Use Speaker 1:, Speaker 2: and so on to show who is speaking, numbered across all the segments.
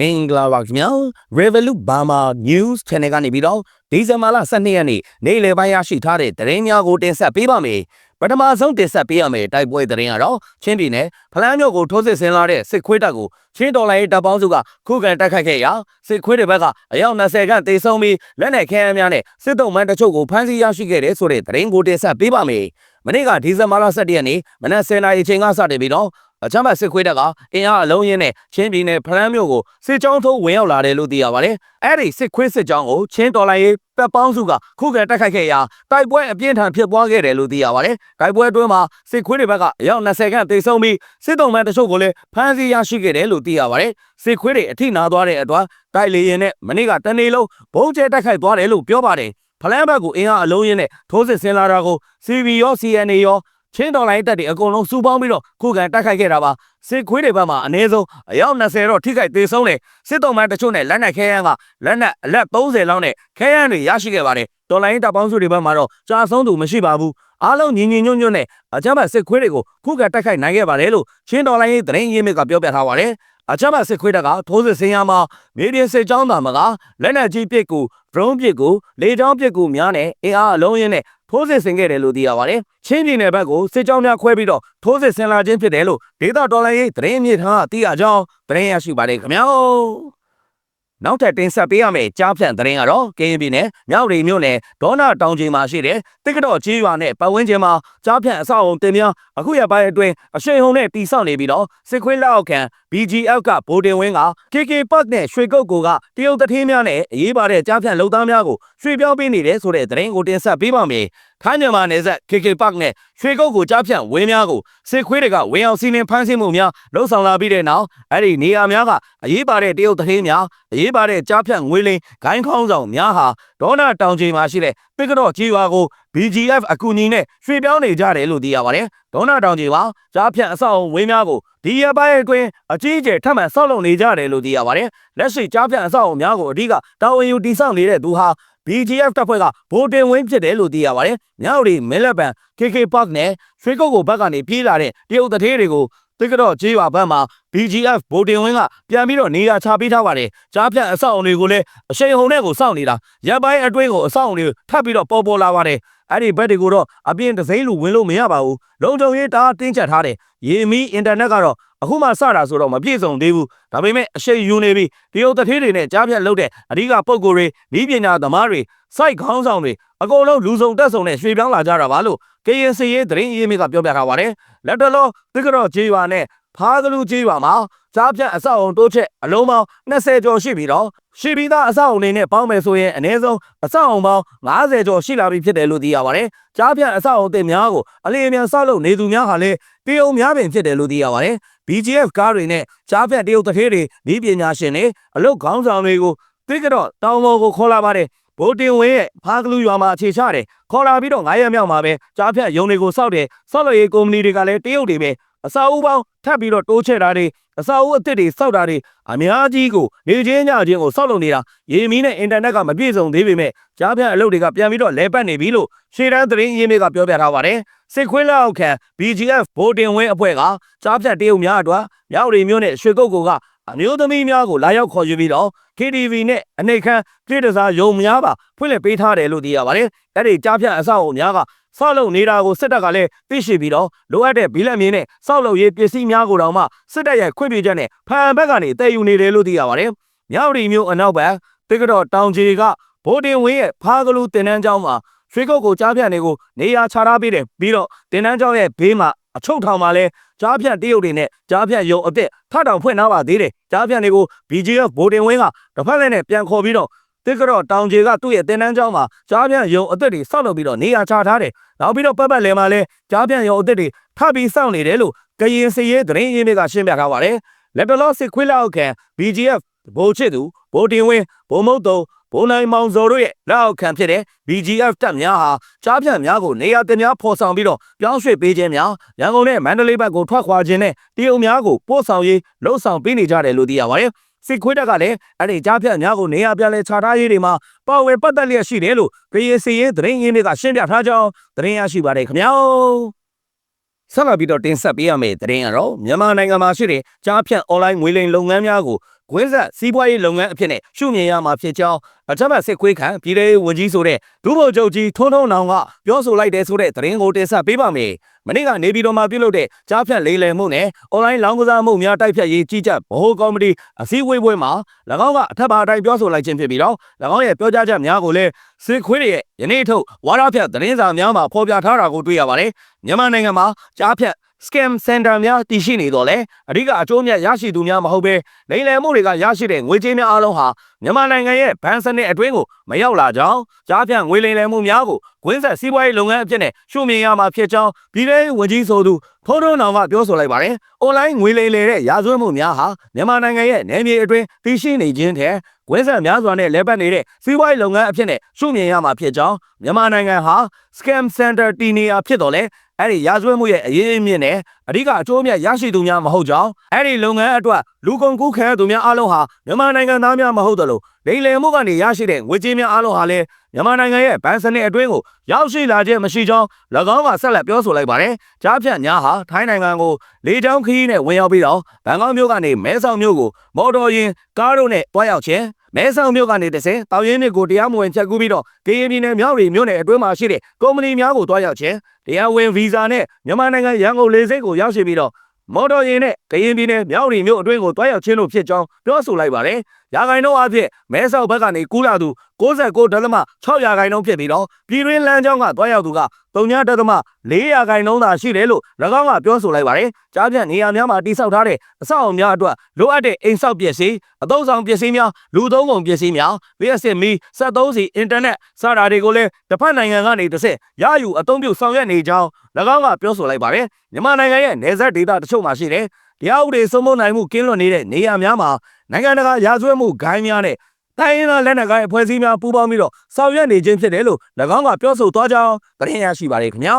Speaker 1: မင်္ဂလာပါခင်ဗျာ Revolut Burma News Channel ကနေပြီးတော့ဒီဇင်ဘာလ12ရက်နေ့နေ့လယ်ပိုင်းရရှိထားတဲ့သတင်းများကိုတင်ဆက်ပေးပါမယ်ပထမဆုံးတင်ဆက်ပေးရမယ့်တိုက်ပွဲသတင်းကတော့ချင်းပြည်နယ်ဖလန်းမြို့ကိုထိုးစစ်ဆင်လာတဲ့စစ်ခွေးတပ်ကိုချင်းတော်လိုင်းတပ်ပေါင်းစုကခုခံတိုက်ခိုက်ခဲ့ရာစစ်ခွေးတွေဘက်ကအယောက်20ခန့်တေဆုံးပြီးလက်နက်ခဲယမ်းများနဲ့စစ်တုံးမှန်တချို့ကိုဖမ်းဆီးရရှိခဲ့တဲ့ဆိုတဲ့သတင်းကိုတင်ဆက်ပေးပါမယ်မနေ့ကဒီဇင်ဘာလ17ရက်နေ့မနက်10:00နာရီချိန်ကစတင်ပြီးတော့ အချမ်းဘတ်စစ်ခွေးတပ်ကအင်အားအလုံးရင်းနဲ့ချင်းပြည်နယ်ဖလန်းမြို့ကိုစစ်ကြောင်းထိုးဝင်ရောက်လာတယ်လို့သိရပါတယ်။အဲ့ဒီစစ်ခွေးစစ်ကြောင်းကိုချင်းတော်လိုင်းရေးတပ်ပေါင်းစုကခုခံတိုက်ခိုက်ခဲ့ရာတိုက်ပွဲအပြင်းထန်ဖြစ်ပွားခဲ့တယ်လို့သိရပါတယ်။တိုက်ပွဲအတွင်းမှာစစ်ခွေးတွေဘက်ကအယောက်20ခန့်တေဆုံးပြီးစစ်တုံးမှန်တချို့ကိုလည်းဖမ်းဆီးရရှိခဲ့တယ်လို့သိရပါတယ်။စစ်ခွေးတွေအထိနာသွားတဲ့အတွက်တိုက်လေရင်နဲ့မနေ့ကတနေ့လုံးဘုံကျဲတိုက်ခိုက်သွားတယ်လို့ပြောပါတယ်။ဖလန်းဘက်ကိုအင်အားအလုံးရင်းနဲ့ထိုးစစ်ဆင်လာတာကို CB ရော CNA ရော ချင်းတော်လိုင်းတပ်တွေအကုန်လုံးစုပေါင်းပြီးတော့ခုခံတိုက်ခိုက်ခဲ့တာပါစစ်ခွေးတွေဘက်မှာအနည်းဆုံးအယောက်20တော့ထိခိုက်သေးဆုံးတယ်စစ်တုံးမှန်တချို့နဲ့လက်နက်ခဲယမ်းကလက်နက်အလက်30လောက်နဲ့ခဲယမ်းတွေရရှိခဲ့ပါတယ်တော်လိုင်းတပ်ပေါင်းစုတွေဘက်မှာတော့ကြာဆုံးသူမရှိပါဘူးအားလုံးညီညီညွတ်ညွတ်နဲ့အကြမ်းဖက်စစ်ခွေးတွေကိုခုခံတိုက်ခိုက်နိုင်ခဲ့ပါတယ်လို့ချင်းတော်လိုင်းရေးသတင်းရင်းမြစ်ကပြောပြထားပါတယ်အချမ်းမစစ်ခွေးတပ်ကထိုးစစ်ဆင်ရမှာမြေပြင်စစ်ကြောင်းသားမကလက်နက်ကြီးပစ်ကူဒရုန်းပစ်ကူလေကြောင်းပစ်ကူများနဲ့အင်အားအလုံးရင်းနဲ့ ထိုးစစ်ဆင်ခဲ့တယ်လို့သိရပါတယ်။ချင်းပြည်နယ်ဘက်ကိုစစ်ကြောင်းများခွဲပြီးတော့ထိုးစစ်ဆင်လာခြင်းဖြစ်တယ်လို့ဒေသတော်လှန်ရေးသတင်းအမြင့်ထံကသိရကြောင်းသတင်းရရှိပါတယ်ခင်ဗျာ။ နောက်ထပ်တင်ဆက်ပေးရမယ့်ကြားဖြန့်သတင်းကတော့ကရင်ပြည်နယ်မြောက်ရီမြို့နယ်ဒေါနာတောင်ကျင်းမှာရှိတဲ့တစ်ကတော့ကြီးရွာနဲ့ပတ်ဝန်းကျင်မှာကြားဖြန့်အဆောက်အုံတင်များအခုရပိုင်းအတွင်းအရှိန်ဟုန်နဲ့တီဆောက်နေပြီးတော့စစ်ခွေးလက်အောက်ခံ BGF ကဗိုလ်တင်ဝင်းက KK Park နဲ့ရွှေကုတ်ကိုကတရုတ်တထင်းများနဲ့အရေးပါတဲ့ကြားဖြန့်လုံသားများကိုရွှေပြောင်းပေးနေတယ်ဆိုတဲ့သတင်းကိုတင်ဆက်ပေးပါမယ်။ ထိုင်းမြန်မာနယ်စပ် KK Park နဲ့ရွှေကုတ်ကိုကြားဖြန့်ဝင်းများကိုစစ်ခွေးတွေကဝင်းအောင်စီးနှင်းဖမ်းဆီးမှုများလှုပ်ဆောင်လာပြီးတဲ့နောက်အဲ့ဒီနေရာများကအရေးပါတဲ့တရုတ်တထင်းများအရေးပါတဲ့ကြားဖြန့်ငွေလင်းဂိုင်းခေါင်းဆောင်များဟာဒေါနာတောင်ချိန်မှာရှိတဲ့ပစ်ကတော့ကြီးရွာကို BGF အကူအညီနဲ့ရွှေ့ပြောင်းနေကြတယ်လို့သိရပါတယ်။ဒေါနာတောင်ကြီးမှာကြားဖြန့်အဆောက်အုံဝင်းများကိုဒီရပိုင်းအတွင်းအကြီးအကျယ်ထပ်မံဆောက်လုပ်နေကြတယ်လို့သိရပါတယ်။လက်ရှိကြားဖြန့်အဆောက်အအုံများကိုအဓိကတာဝန်ယူတည်ဆောက်နေတဲ့သူဟာ BGF တပ်ဖွဲ့ကဗိုလ်တင်ဝင်းဖြစ်တယ်လို့သိရပါတယ်။မြောက်ရီမဲလက်ပံ KK Park နဲ့ရွှေကုတ်ကိုဘက်ကနေပြေးလာတဲ့တရုတ်တထေးတွေကိုတိကတော့ကြေးရွာဘက်မှာ BGF ဗိုလ်တင်ဝင်းကပြန်ပြီးတော့နေရာချပေးထားပါတယ်။ကြားဖြန့်အဆောက်အုံတွေကိုလည်းအရှိန်ဟုန်နဲ့ကိုစောင့်နေတာ။ရပ်ပိုင်းအတွင်းကိုအဆောက်အုံတွေထပ်ပြီးတော့ပေါ်ပေါ်လာပါတယ်။အဲ့ဒီဘက်တွေကိုတော့အပြင်ဒစိမ့်လူဝင်လို့မရပါဘူး။လုံခြုံရေးတားတင်းကျပ်ထားတယ်။ရေမီအင်တာနက်ကတော့ အခုမှစတာဆိုတော့မပြည့်စုံသေးဘူး။ဒါပေမဲ့အရှိန်ယူနေပြီတရုတ်တထေးတွေနဲ့ကြားဖြတ်လုပ်တဲ့အဓိကပုံကိုယ်တွေဤပညာသမားတွေစိုက်ခေါင်းဆောင်တွေအကုန်လုံးလူစုံတက်ဆုံနဲ့ရွှေပြောင်းလာကြတာပါလို့ KNC ရေးသတင်းအရေးမြစ်ကပြောပြထားပါတယ်။လက်တလောတိကတော့ကြေးရွာနဲ့ဖားကလူကြေးရွာမှာကြားဖြတ်အဆောက်အုံတိုးချက်အလုံးပေါင်း20ကျော်ရှိပြီးတော့ရှိပြီးသားအဆောက်အုံတွေနဲ့ပေါင်းမယ်ဆိုရင်အနည်းဆုံးအဆောက်အုံပေါင်း90ကျော်ရှိလာပြီဖြစ်တယ်လို့သိရပါတယ်။ကြားဖြတ်အဆောက်အုံတင်များကိုအလင်းအမြန်ဆောက်လုပ်နေသူများဟာလည်းတရုံများပင်ဖြစ်တယ်လို့သိရပါတယ်။ BGF ကားတွေနဲ့ကြားဖြတ်တရုတ်တထေးတွေဤပညာရှင်တွေအလုတ်ခေါင်းဆောင်တွေကိုတိကတော့တောင်ပေါ်ကိုခေါ်လာပါတယ်။ဗိုလ်တင်ဝင်းရဲ့ဖားကလူရွာမှာအခြေချတယ်ခေါ်လာပြီးတော့9ရက်မြောက်မှာပဲကြားဖြတ်ရုံတွေကိုစောက်တယ်စောက်လို့ရေးကုမ္ပဏီတွေကလည်းတရုတ်တွေပဲ အစာအုပ်ပေါင်းထပ်ပြီးတော့တိုးချဲ့တာတွေအစာအုပ်အသစ်တွေစောက်တာတွေအများကြီးကိုနေချင်းညချင်းကိုစောက်လုပ်နေတာရေမီနဲ့အင်တာနက်ကမပြည့်စုံသေးပေမဲ့ကြားဖြတ်အလုပ်တွေကပြန်ပြီးတော့လဲပတ်နေပြီလို့ရှေ့တန်းသတင်းရင်းမြစ်ကပြောပြထားပါတယ်စစ်ခွေးလက်အောက်ခံ BGF ဗိုလ်တင်ဝင်းအဖွဲ့ကကြားဖြတ်တရုတ်များအတွက်မြောက်ရီမျိုးနဲ့ရွှေကုတ်ကိုကအမျိုးသမီးများကိုလာရောက်ခေါ်ယူပြီးတော့ KTV နဲ့အနေခံပြည်တစားရုံများပါဖွင့်လှစ်ပေးထားတယ်လို့သိရပါတယ်။အဲ့ဒီကြားဖြတ်အဆောက်အုံများက ဆောက်လုပ်နေတာကိုစစ်တပ်ကလည်းသိရှိပြီးတော့လိုအပ်တဲ့ဘီလက်မြင်းနဲ့ဆောက်လုပ်ရေးပစ္စည်းများကိုတောင်မှစစ်တပ်ရဲ့ခွင့်ပြုချက်နဲ့ဖန်ဘက်ကနေတည်ယူနေတယ်လို့သိရပါတယ်။မြောက်ရီမျိုးအနောက်ဘက်တိကတော့တောင်ကြီးကဗိုလ်တင်ဝင်းရဲ့ဖားကလူတင်နန်းကျောင်းမှာရွှေကုတ်ကိုကြားဖြတ်နေကိုနေရာချထားပေးတယ်ပြီးတော့တင်နန်းကျောင်းရဲ့ဘေးမှာအချုပ်ထောင်မှာလဲကြားဖြတ်တရုတ်တွေနဲ့ကြားဖြတ်ရုံအစ်စ်ထထောင်ဖွင့်ထားပါသေးတယ်ကြားဖြတ်တွေကို BGF ဗိုလ်တင်ဝင်းကတစ်ဖက်လည်းနဲ့ပြန်ခေါ်ပြီးတော့ တစ်ကတော့တောင်ကြီးကသူ့ရဲ့တင်နန်းကျောင်းမှာကြားဖြတ်ရုံအစ်စ်တွေဆောက်လုပ်ပြီးတော့နေရာချထားတယ်နောက်ပြီးတော့ပတ်ပတ်လည်မှာလဲကြားဖြတ်ရုံအစ်စ်တွေထပ်ပြီးစောင့်နေတယ်လို့ကရင်စရေးသတင်းရင်းမြစ်ကရှင်းပြထားပါတယ်လက်တလောစစ်ခွေးလောက်ခံ BGF ဗိုလ်ချစ်သူဗိုလ်တင်ဝင်းဗိုလ်မုတ်တုံဘုံနိုင်မောင်စော်တို့ရဲ့လက်အောက်ခံဖြစ်တဲ့ BGF တပ်များဟာကြားဖြတ်များကိုနေရာတင်များဖော်ဆောင်ပြီးတော့ပြောင်းရွှေ့ပေးခြင်းများရန်ကုန်နဲ့မန္တလေးဘက်ကိုထွက်ခွာခြင်းနဲ့တရုတ်များကိုပို့ဆောင်ရေးလှုပ်ဆောင်ပေးနေကြတယ်လို့သိရပါတယ် စစ်ခွေးတပ်ကလည်းအဲ့ဒီကြားဖြတ်များကိုနေရာပြန်လဲခြာထားရေးတွေမှာပါဝင်ပတ်သက်လျက်ရှိတယ်လို့ကရင်စီရင်သတင်းရင်းတွေကရှင်းပြထားကြောင်းသတင်းရရှိပါတယ်ခင်ဗျာဆက်လက်ပြီးတော့တင်ဆက်ပေးရမယ့်သတင်းကတော့မြန်မာနိုင်ငံမှာရှိတဲ့ကြားဖြတ် online ငွေလိမ်လုပ်ငန်းများကို ကွင်းဆက်စီးပွားရေးလုပ်ငန်းအဖြစ်နဲ့ရှုမြင်ရမှာဖြစ်ကြောင်းအထက်ဘက်စစ်ခွေးခံပြည်ထောင်ဝန်ကြီးဆိုတဲ့ဒုဗိုလ်ချုပ်ကြီးထွန်းထွန်းနောင်ကပြောဆိုလိုက်တဲ့ဆိုတဲ့သတင်းကိုတင်ဆက်ပေးပါမယ်။မနေ့ကနေပြည်တော်မှာပြုလုပ်တဲ့ကြားဖြတ်လေးလည်မှုနဲ့အွန်လိုင်းလောင်းကစားမှုများတိုက်ဖြတ်ရေးကြီးကြပ်ဗဟိုကော်မတီအစည်းအဝေးပွဲမှာ၎င်းကအထက်ပါအတိုင်းပြောဆိုလိုက်ခြင်းဖြစ်ပြီးတော့၎င်းရဲ့ပြောကြားချက်များကိုလည်းစစ်ခွေးတွေရဲ့ယနေ့ထုတ်ဝါရဖြတ်သတင်းစာများမှာဖော်ပြထားတာကိုတွေ့ရပါတယ်။မြန်မာနိုင်ငံမှာကြားဖြတ် scam center များတည်ရှိနေတော့လေအဓိကအကျိုးအမြတ်ရရှိသူများမဟုတ်ဘဲလိမ်လည်မှုတွေကရရှိတဲ့ငွေကြေးများအလုံးဟာမြန်မာနိုင်ငံရဲ့ဘဏ်စနစ်အတွင်းကိုမရောက်လာကြောင်းကြားဖြန့်ငွေလိမ်လည်မှုများကိုကွင်းဆက်စီးပွားရေးလုပ်ငန်းအဖြစ်နဲ့ရှုမြင်ရမှာဖြစ်ကြောင်းပြည်ထောင်ဝန်ကြီးဆိုသူထိုးထွန်းအောင်ကပြောဆိုလိုက်ပါတယ်။ online ငွေလိမ်လည်တဲ့ရာဇဝတ်မှုများဟာမြန်မာနိုင်ငံရဲ့နယ်မြေအတွင်းတည်ရှိနေခြင်းတဲ့ကွင်းဆက်များစွာနဲ့လဲပတ်နေတဲ့စီးပွားရေးလုပ်ငန်းအဖြစ်နဲ့ရှုမြင်ရမှာဖြစ်ကြောင်းမြန်မာနိုင်ငံဟာ scam center တည်နေရာဖြစ်တော်လဲ အဲ့ဒီရာဇဝတ်မှုရဲ့အရေးအမြင့်နဲ့အဓိကအကျိုးအမြတ်ရရှိသူများမဟုတ်ကြောင်းအဲ့ဒီလုပ်ငန်းအတွက်လူကုန်ကူးခံရသူများအလုံးဟာမြန်မာနိုင်ငံသားများမဟုတ်တယ်လို့လိမ်လည်မှုကနေရရှိတဲ့ငွေကြေးများအလုံးဟာလည်းမြန်မာနိုင်ငံရဲ့ဘဏ်စနစ်အတွင်းကိုရောက်ရှိလာခြင်းမရှိကြောင်း၎င်းကဆက်လက်ပြောဆိုလိုက်ပါတယ်။ကြားဖြတ်များဟာထိုင်းနိုင်ငံကိုလေကြောင်းခရီးနဲ့ဝင်ရောက်ပြီးတော့ဘန်ကောက်မြို့ကနေမဲဆောက်မြို့ကိုမော်တော်ယာဉ်ကားတို့နဲ့တွားရောက်ခြင်း မဲဆောက်မြို့ကနေတဆင်တောင်ရင်းမြစ်ကိုတရားမဝင်ဖြတ်ကူးပြီးတော့ကရင်ပြည်နယ်မြောက်ရီမြို့နယ်အတွင်းမှာရှိတဲ့ကုမ္ပဏီများကိုတွားရောက်ခြင်းတရားဝင်ဗီဇာနဲ့မြန်မာနိုင်ငံရန်ကုန်လေဆိပ်ကိုရောက်ရှိပြီးတော့မော်တော်ယာဉ်နဲ့ကရင်ပြည်နယ်မြောက်ရီမြို့အတွင်းကိုတွားရောက်ခြင်းတို့ဖြစ်ကြောင်းပြောဆိုလိုက်ပါတယ်။ ရာဂိုင်နှုန်းအဖြစ်မဲဆောက်ဘက်ကနေကူးလာသူ69ဒသမ6ရာဂိုင်နှုန်းဖြစ်ပြီးတော့ပြည်တွင်းလမ်းကြောင်းကတွားရောက်သူက3ဒသမ4ရာဂိုင်နှုန်းသာရှိတယ်လို့၎င်းကပြောဆိုလိုက်ပါတယ်။ကြားပြန့်နေရာများမှာတိစောက်ထားတဲ့အဆောက်အအုံများအတွက်လိုအပ်တဲ့အိမ်ဆောက်ပစ္စည်းအသုံးဆောင်ပစ္စည်းများလူသုံးကုန်ပစ္စည်းများ VSM စက်သုံးစီအင်တာနက်စတာတွေကိုလည်းတစ်ဖက်နိုင်ငံကနေတစ်ဆက်ရယူအသုံးပြုဆောင်ရွက်နေကြောင်း၎င်းကပြောဆိုလိုက်ပါတယ်။မြန်မာနိုင်ငံရဲ့နေဆက်ဒေသတချို့မှာရှိတဲ့ တရားဥပဒေစိုးမိုးနိုင်မှုကင်းလွတ်နေတဲ့နေရာများမှာနိုင်ငံတကာရာဇဝတ်မှုဂိုင်းများနဲ့တိုင်းရင်းသားလက်နက်ကိုင်အဖွဲ့အစည်းများပူးပေါင်းပြီးတော့ဆောင်ရွက်နေခြင်းဖြစ်တယ်လို့၎င်းကပြောဆိုသွားကြောင်းသတင်းရရှိပါတယ်ခင်ဗျာ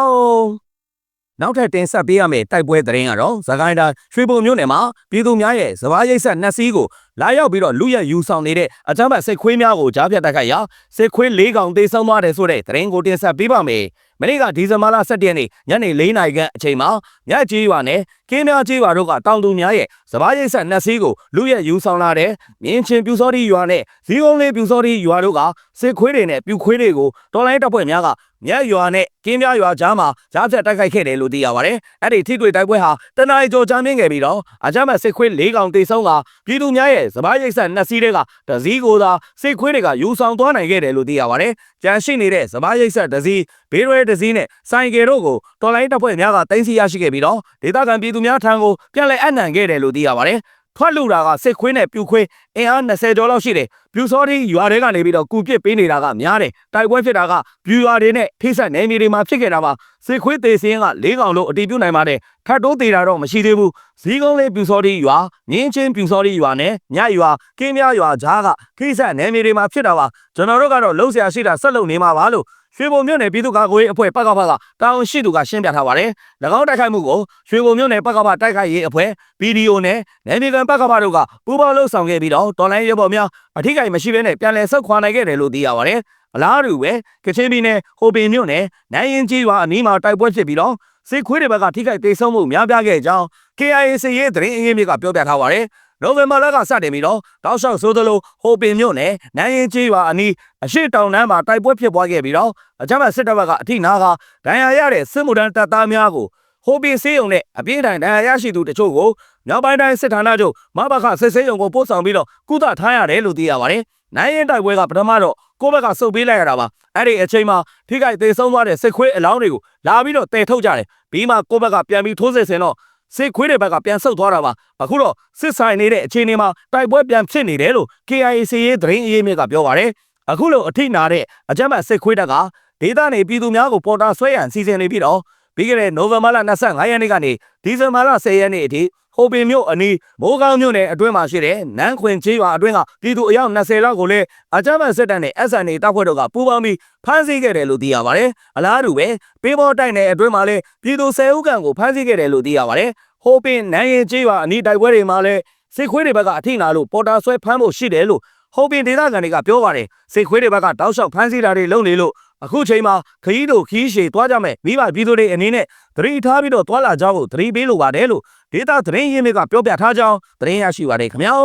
Speaker 1: နောက်ထပ်တင်ဆက်ပေးရမယ့်တိုက်ပွဲသတင်းကတော့သခိုင်းတိုင်းရွှေဘုံမြို့နယ်မှာပြည်သူများရဲ့စပားရိတ်ဆက်နှစ်စီးကိုလာရောက်ပြီးတော့လူရက်ယူဆောင်နေတဲ့အကြမ်းဖက်စစ်ခွေးများကိုကြားဖြတ်တိုက်ခိုက်ရာစစ်ခွေး၄កောင်တေဆုံးသွားတယ်ဆိုတဲ့သတင်းကိုတင်ဆက်ပေးပါမယ်။မနေ့ကဒီဇင်ဘာလ17ရက်နေ့ညနေ4နာရီခန့်အချိန်မှာမြတ်ကြီးရွာနဲ့ကင်းများကြီးရွာတို့ကတောင်သူများရဲ့စပားရိတ်ဆက်နှစ်စီးကိုလူရက်ယူဆောင်လာတဲ့မြင်းချင်းပြူစောတိရွာနဲ့ဇီးကုန်းလေးပြူစောတိရွာတို့ကစစ်ခွေးတွေနဲ့ပြူခွေးတွေကိုတော်လိုင်းတပ်ဖွဲ့များကမြတ်ရွာနဲ့ကင်းများရွာကြားမှာကြားဖြတ်တိုက်ခိုက်ခဲ့တယ်လို့သိရပါတယ်။အဲ့ဒီထိတွေ့တိုက်ပွဲဟာတနအီကျော်ချမ်းမြင့်ခဲ့ပြီးတော့အကြမ်းဖက်စစ်ခွေး၄កောင်တေဆုံးကပြည်သူများရဲ့စပားရိတ်ဆက်နှစ်စီးတွေကတစည်းကိုသာစစ်ခွေးတွေကယူဆောင်သွားနိုင်ခဲ့တယ်လို့သိရပါတယ်။ကြံရှိနေတဲ့စပားရိတ်ဆက်တစည်းဘေးရွဲတစည်းနဲ့ဆိုင်ကယ်တို့ကိုတော်လိုင်းတပ်ဖွဲ့များကတင်စီရရှိခဲ့ပြီးတော့ဒေသခံပြည်သူများထံကိုပြန်လည်အနှံခဲ့တယ်လို့သိရပါတယ်။ထွက်လူတာကစစ်ခွေးနဲ့ပြူခွေးအင်အား20ကျော်လောက်ရှိတယ်။ပြူစောတိရွာတွေကနေပြီးတော့ကူပစ်ပေးနေတာကများတယ်။တိုက်ပွဲဖြစ်တာကပြူရွာတွေနဲ့ထိစပ်နယ်မြေတွေမှာဖြစ်ခဲ့တာပါ။စစ်ခွေးသေးစင်းက၄កောင်လို့အတီးပြုတ်နိုင်ပါတယ်။ထပ်တိုးသေးတာတော့မရှိသေးဘူး။ဇီးကုန်းလေးပြူစောတိရွာ၊ငင်းချင်းပြူစောတိရွာနဲ့ညရွာကင်းမြရွာကြားကခိစပ်နယ်မြေတွေမှာဖြစ်တာပါ။ကျွန်တော်တို့ကတော့လှုပ်ရှားရှိတာဆက်လုပ်နေမှာပါလို့ ရွှေဘုံမြို့နယ်ပြည်သူ့ကာကွယ်ရေးအဖွဲ့ပကဖကတာဝန်ရှိသူကရှင်းပြထားပါတယ်။၎င်းတိုက်ခိုက်မှုကိုရွှေဘုံမြို့နယ်ပကဖတိုက်ခိုက်ရေးအဖွဲ့ PDO နဲ့နယ်မြေကန်ပကဖတို့ကပူးပေါင်းလှုပ်ဆောင်ခဲ့ပြီးတော့တော်လိုင်းရဲဘော်များအထိကိမရှိဘဲနဲ့ပြန်လည်ဆုတ်ခွာနိုင်ခဲ့တယ်လို့သိရပါတယ်။အလားတူပဲကချင်ပြည်နယ်ဟိုပင်မြို့နယ်နိုင်ရင်ကြီးရွာအနီးမှာတိုက်ပွဲဖြစ်ပြီးတော့စစ်ခွေးတွေဘက်ကထိခိုက်ဒေဆုံးမှုများပြားခဲ့ကြောင်း KIA စရေးသတင်းအင်းမြစ်ကပြောပြထားပါတယ်။ နိုဝင်ဘာလကစတင်ပြီးတော့တောက်လျှောက်ဆိုသလိုဟိုပင်မြို့နယ်နိုင်ရင်ကြီးရွာအနီးအရှိတောင်တန်းမှာတိုက်ပွဲဖြစ်ပွားခဲ့ပြီးတော့အကြမ်းဖက်စစ်တပ်ဘက်ကအထိနာကဒဏ်ရာရတဲ့စစ်မှုထမ်းတပ်သားများကိုဟိုပင်စေးုံနဲ့အပြင်းထန်ဒဏ်ရာရရှိသူတချို့ကိုမြောက်ပိုင်းတိုင်းစစ်ဌာနချုပ်မဘခစစ်ဆေးရုံကိုပို့ဆောင်ပြီးတော့ကုသထားရတယ်လို့သိရပါတယ်။နိုင်ရင်တိုက်ပွဲကပထမတော့ကိုယ့်ဘက်ကစုပ်ပေးလိုက်ရတာပါ။အဲ့ဒီအချိန်မှာထိခိုက်သေးဆုံးသွားတဲ့စစ်ခွေးအလောင်းတွေကိုလာပြီးတော့တည်ထုတ်ကြတယ်။ပြီးမှကိုယ့်ဘက်ကပြန်ပြီးထိုးစစ်ဆင်တော့ စစ်ခွေးတွေဘက်ကပြန်ဆုတ်သွားတာပါအခုတော့စစ်ဆိုင်နေတဲ့အခြေအနေမှာတိုက်ပွဲပြန်ဖြစ်နေတယ်လို့ KIAC ရေးသတင်းအရေးမြစ်ကပြောပါတယ်အခုလိုအထိနာတဲ့အကြမ်းဖက်စစ်ခွေးတပ်ကဒေသနေပြည်သူများကိုပေါ်တာဆွဲရန်စီစဉ်နေပြီးတော့ပြီးခဲ့တဲ့နိုဝင်ဘာလ25ရက်နေ့ကနေဒီဇင်ဘာလ10ရက်နေ့အထိ ဟိုပင်မြို့အနီးမိုးကောင်းမြို့နယ်အတွင်းမှာရှိတဲ့နန်းခွင်ချေးရွာအတွင်းကပြည်သူအယောက်20လောက်ကိုလည်းအကြမ်းဖက်စစ်တပ်နဲ့ SNA တပ်ဖွဲ့တို့ကပူးပေါင်းပြီးဖမ်းဆီးခဲ့တယ်လို့သိရပါတယ်။အလားတူပဲပေးပေါ်တိုက်နယ်အတွင်းမှာလည်းပြည်သူ10ဦးခန့်ကိုဖမ်းဆီးခဲ့တယ်လို့သိရပါတယ်။ဟိုပင်နန်းရင်ချေးရွာအနီးတိုက်ပွဲတွေမှာလည်းစစ်ခွေးတွေဘက်ကအထိနာလို့ပေါ်တာဆွဲဖမ်းဖို့ရှိတယ်လို့ ဟုတ်ပင်ဒေသခံတွေကပြောပါတယ်စစ်ခွေးတွေဘက်ကတောက်လျှောက်ဖမ်းဆီးတာတွေလုပ်နေလို့အခုချိန်မှာခရီးတို့ခီးရှည်သွားကြမယ်မိဘပြည်သူတွေအနေနဲ့သတိထားပြီးတော့သွားလာကြဖို့သတိပေးလိုပါတယ်လို့ဒေတာသတင်းရင်းမြစ်ကပြောပြထားကြောင်းသတင်းရရှိပါတယ်ခင်ဗျာ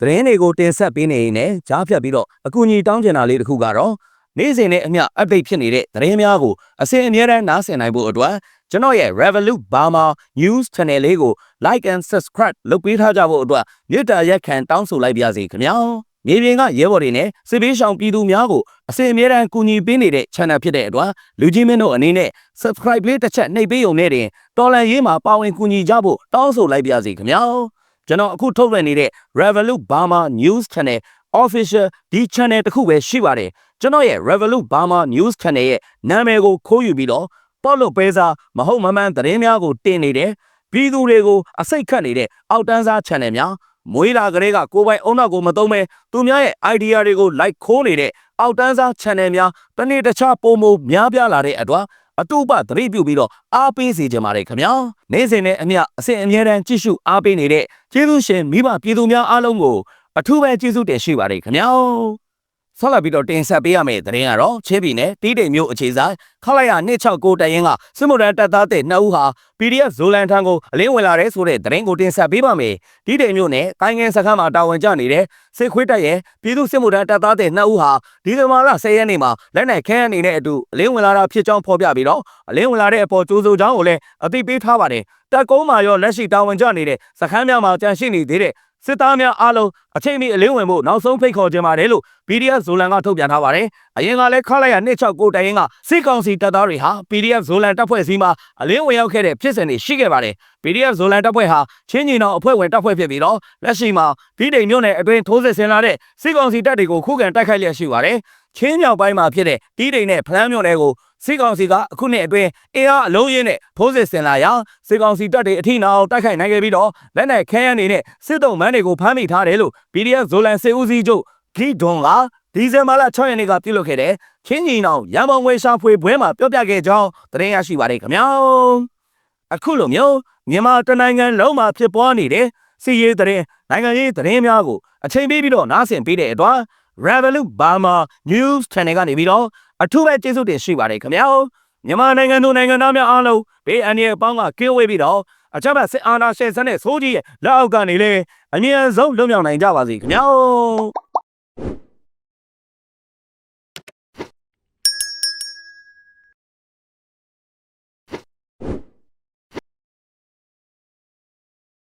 Speaker 1: သတင်းတွေကိုတင်ဆက်ပေးနေရင်လည်းကြားဖြတ်ပြီးတော့အကူအညီတောင်းချင်တာလေးတစ်ခုကတော့နေ့စဉ်နဲ့အမျှ update ဖြစ်နေတဲ့သတင်းများကိုအစဉ်အမြဲတမ်းနားဆင်နိုင်ဖို့အတွက် ကျွန်တော်ရဲ့ Revolut Burma News Channel လေးကို like and subscribe လုပ်ပေးထားကြဖို့အတွက်မြစ်တာရက်ခံတောင်းဆိုလိုက်ပါရစေခင်ဗျာမြေပြင်ကရဲဘော်တွေနဲ့စစ်ပေးရှောင်ပြည်သူများကိုအစဉ်အမြဲတမ်းကူညီပေးနေတဲ့ channel ဖြစ်တဲ့အတွက်လူကြီးမင်းတို့အနေနဲ့ subscribe လေးတစ်ချက်နှိပ်ပေးုံနဲ့တင်တော်လန်ရေးမှာပါဝင်ကူညီကြဖို့တောင်းဆိုလိုက်ပါရစေခင်ဗျာကျွန်တော်အခုထုတ်လွှင့်နေတဲ့ Revolut Burma News Channel official ဒီ channel တစ်ခုပဲရှိပါတယ်ကျွန်တော်ရဲ့ Revolut Burma News Channel ရဲ့နာမည်ကိုခိုးယူပြီးတော့ ပေါ့လို့ပဲစားမဟုတ်မမှန်သတင်းများကိုတင်နေတယ်ပြည်သူတွေကိုအစိတ်ခတ်နေတဲ့အောက်တန်းစား channel များမွေးလာကလေးကကိုယ်ပိုင်အုံနောက်ကိုမသုံးပဲသူများရဲ့ idea တွေကို like ခိုးနေတဲ့အောက်တန်းစား channel များတနေ့တခြားပုံမများပြားလာတဲ့အတွက်အတူပသတိပြုပြီးတော့အားပေးစေချင်ပါတယ်ခင်ဗျာနေ့စဉ်နဲ့အမျှအစဉ်အမြဲတမ်းကြည့်ရှုအားပေးနေတဲ့ကျေးဇူးရှင်မိဘပြည်သူများအားလုံးကိုအထူးပဲကျေးဇူးတင်ရှိပါတယ်ခင်ဗျာ ဆက်လက်ပြီးတော့တင်ဆက်ပေးရမယ့်သတင်းကတော့ချင်းပြည်နယ်တီးတိမ်မြို့အခြေဆိုင်ခလိုက်ရ269တရင်ကစစ်မှုထမ်းတပ်သားတဲ့နှစ်ဦးဟာ PDF ဇိုလန်ထံကိုအလင်းဝင်လာတဲ့ဆိုတဲ့သတင်းကိုတင်ဆက်ပေးပါမယ်တီးတိမ်မြို့နယ်ကိုင်းငယ်စခန်းမှာတာဝန်ကျနေတဲ့စစ်ခွေးတပ်ရဲ့ပြည်သူစစ်မှုထမ်းတပ်သားတဲ့နှစ်ဦးဟာဒီဇင်ဘာလ10ရက်နေ့မှာလက်နက်ခဲအနေနဲ့အတူအလင်းဝင်လာတာဖြစ်ကြောင်းဖော်ပြပြီးတော့အလင်းဝင်လာတဲ့အပေါ်ကြိုးစိုးကြောင်းကိုလည်းအသိပေးထားပါတယ်တပ်ကုန်းမှာရောလက်ရှိတာဝန်ကျနေတဲ့စခန်းများမှာကြန့်ရှိနေသေးတဲ့ စစ်သားများအားလုံးအချိန်မီအလင်းဝင်ဖို့နောက်ဆုံးဖိတ်ခေါ်ခြင်းပါတယ်လို့ PDF ဇိုလန်ကထုတ်ပြန်ထားပါတယ်။အရင်ကလည်းခလိုက်ရ269တိုင်ရင်ကစစ်ကောင်စီတပ်သားတွေဟာ PDF ဇိုလန်တပ်ဖွဲ့စီမှာအလင်းဝင်ရောက်ခဲ့တဲ့ဖြစ်စဉ်တွေရှိခဲ့ပါတယ်။ PDF ဇိုလန်တပ်ဖွဲ့ဟာချင်းညီနောင်အဖွဲ့ဝင်တပ်ဖွဲ့ဖြစ်ပြီးတော့လက်ရှိမှာပြည်တိမ်မြို့နယ်အတွင်းထိုးစစ်ဆင်လာတဲ့စစ်ကောင်စီတပ်တွေကိုခုခံတိုက်ခိုက်လျက်ရှိပါတယ်။ချင်းမြောက်ပိုင်းမှာဖြစ်တဲ့တီးတိမ်နဲ့ဖလန်းမြို့နယ်ကို စစ်ကောင်စီကအခုနှစ်အတွင်းအင်အားအလုံးရင်းနဲ့ထိုးစစ်ဆင်လာရာစစ်ကောင်စီတပ်တွေအထိနာအောင်တိုက်ခိုက်နိုင်ခဲ့ပြီးတော့လက်နက်ခဲယမ်းတွေနဲ့စစ်တုံးမန်းတွေကိုဖမ်းမိထားတယ်လို့ PDF ဇိုလန်စစ်ဦးစီးချုပ်ဂီဒွန်ကဒီဇင်ဘာလ6ရက်နေ့ကပြုလုပ်ခဲ့တဲ့ချင်းကြီးနောင်ရန်ပုံငွေရှာဖွေပွဲမှာပြောပြခဲ့ကြောင်းသတင်းရရှိပါတယ်ခင်ဗျာအခုလိုမျိုးမြန်မာတနိုင်ငံလုံးမှာဖြစ်ပွားနေတဲ့စီရေးသတင်းနိုင်ငံရေးသတင်းများကိုအချိန်ပေးပြီးတော့နားဆင်ပေးတဲ့အတွက် Revolut Burma News Channel ကနေပြီးတော့အထူးပဲကျေးဇူးတင်ရှိပါတယ်ခင်ဗျာမြန်မာနိုင်ငံသူနိုင်ငံသားများအားလုံးဘေးအန္တရာယ်အပေါင်းကကင်းဝေးပြီးတော့အကြမ်းဖက်စစ်အာဏာရှင်စနစ်ဆိုးကြီးရဲ့လက်အောက်ကနေလေအမြင့်ဆုံးလွတ်မြောက်နိုင်ကြပါစေခင်ဗျာ